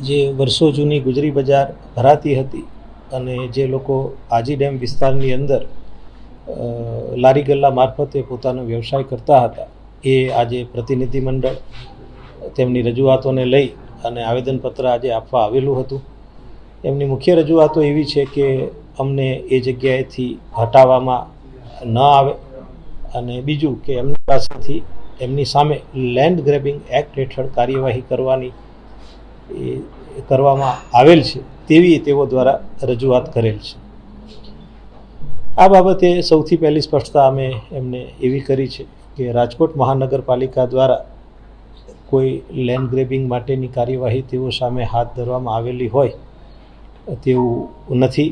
જે વર્ષો જૂની ગુજરી બજાર ભરાતી હતી અને જે લોકો આજી ડેમ વિસ્તારની અંદર લારી ગલ્લા મારફતે પોતાનો વ્યવસાય કરતા હતા, એ આજે પ્રતિનિધિ મંડળ તેમની રજૂઆતોને લઈ અને આવેદનપત્ર આજે આપવા આવેલું હતું. એમની મુખ્ય રજૂઆતો એવી છે કે અમને એ જગ્યાએથી હટાવવામાં ન આવે અને બીજું કે એમની પાસેથી એમની સામે લેન્ડ ગ્રેબિંગ એક્ટ હેઠળ કાર્યવાહી કરવાની એ કરવામાં આવેલ છે. તેવી તેઓ દ્વારા રજૂઆત કરેલ છે. આ બાબતે સૌથી પહેલી સ્પષ્ટતા અમે એમને એવી કરી છે કે રાજકોટ મહાનગરપાલિકા દ્વારા કોઈ લેન્ડ ગ્રેબિંગ માટેની કાર્યવાહી તેઓ સામે હાથ ધરવામાં આવેલી હોય, તેવું નથી.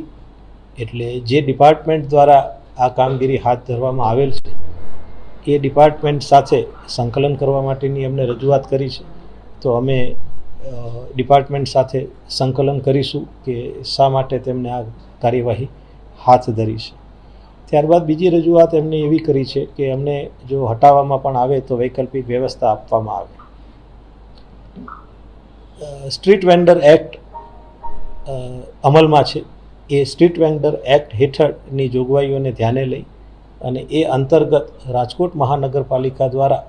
એટલે જે ડિપાર્ટમેન્ટ દ્વારા આ કામગીરી હાથ ધરવામાં આવેલ છે, એ ડિપાર્ટમેન્ટ સાથે સંકલન કરવા માટેની એમને રજૂઆત કરી છે. તો અમે ડિપાર્ટમેન્ટ સાથે સંકલન કરીશું કે શા માટે તેમને આ કાર્યવાહી હાથ ધરી છે. ત્યારબાદ બીજી રજૂઆત એમને એવી કરી છે કે એમને જો હટાવવામાં પણ આવે તો વૈકલ્પિક વ્યવસ્થા આપવામાં આવે. સ્ટ્રીટ વેન્ડર એક્ટ અમલમાં છે. એ સ્ટ્રીટ વેન્ડર એક્ટ હેઠળની જોગવાઈઓને ધ્યાને લઈ અને એ અંતર્ગત રાજકોટ મહાનગરપાલિકા દ્વારા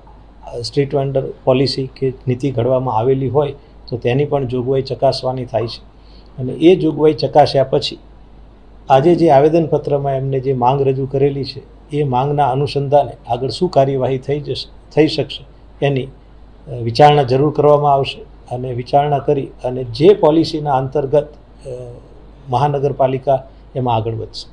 સ્ટ્રીટ વેન્ડર પોલિસી કે નીતિ ઘડવામાં આવેલી હોય તો તેની પણ જોગવાઈ ચકાસવાની થાય છે. અને એ જોગવાઈ ચકાસ્યા પછી આજે જે આવેદનપત્રમાં એમને જે માંગ રજૂ કરેલી છે, એ માંગના અનુસંધાને આગળ શું કાર્યવાહી થઈ જશે, થઈ શકશે એની વિચારણા જરૂર કરવામાં આવશે અને વિચારણા કરી અને જે પોલિસીના અંતર્ગત મહાનગરપાલિકા એમાં આગળ વધશે.